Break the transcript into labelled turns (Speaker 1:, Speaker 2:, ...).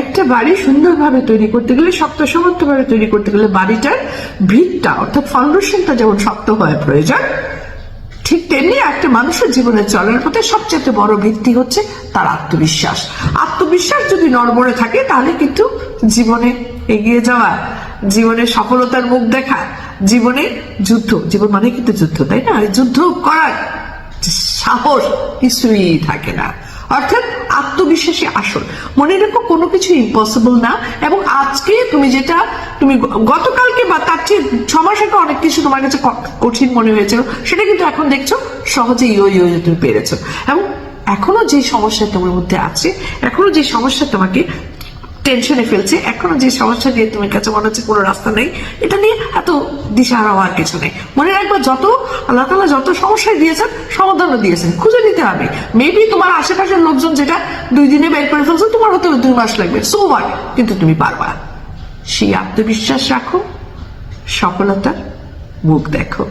Speaker 1: একটা বাড়ি সুন্দরভাবে তৈরি করতে গেলে শক্ত সমর্থভাবে তৈরি করতে গেলে বাড়িটার ভিতটা, অর্থাৎ ফাউন্ডেশনটা যেমন শক্ত হওয়া প্রয়োজন, ঠিক তেমনি একটা মানুষের জীবনে চলার পথে সবচেয়ে বড় ভিত্তি হচ্ছে তার আত্মবিশ্বাস। আত্মবিশ্বাস যদি নড়বড়ে থাকে, তাহলে কিন্তু জীবনে এগিয়ে যাওয়া, জীবনে সফলতার মুখ দেখা, জীবনে যুদ্ধ, জীবন মানে কিন্তু যুদ্ধ, তাই না? যুদ্ধ করার সাহস কিছুই থাকে না। অর্থাৎ আত্মবিশ্বাসী আসল। মনে রেখো, কোনো কিছু ইম্পসিবল না। এবং আজকে তুমি যেটা, তুমি গতকালকে বা তার চেয়ে ছ মাস আগে অনেক কিছু তোমার কাছে কঠিন মনে হয়েছিল, সেটা কিন্তু এখন দেখছ, সহজে ইয়ে ইয়ে তুমি পেরেছ। এবং এখনও যে সমস্যা তোমার মধ্যে আছে, এখনও যে সমস্যা তোমাকে টেনশনে ফেলছে। এখনও যে সমস্যা নিয়ে তোমার কাছে মনে হচ্ছে কোনো রাস্তা নেই, এটা নিয়ে এত দিশাহারা হওয়ার কিছু নেই। মনে রাখবা যত, আল্লাহ তালা যত সমস্যায় দিয়েছেন, সমাধানও দিয়েছেন। খুঁজে নিতে হবে। মেবি তোমার আশেপাশের লোকজন যেটা দুই দিনে বের করে ফেলছে, তোমার হতে দুই মাস লাগবে। সো হোয়াট কিন্তু তুমি পারবা সেই আত্মবিশ্বাস রাখো, সফলতার মুখ দেখো।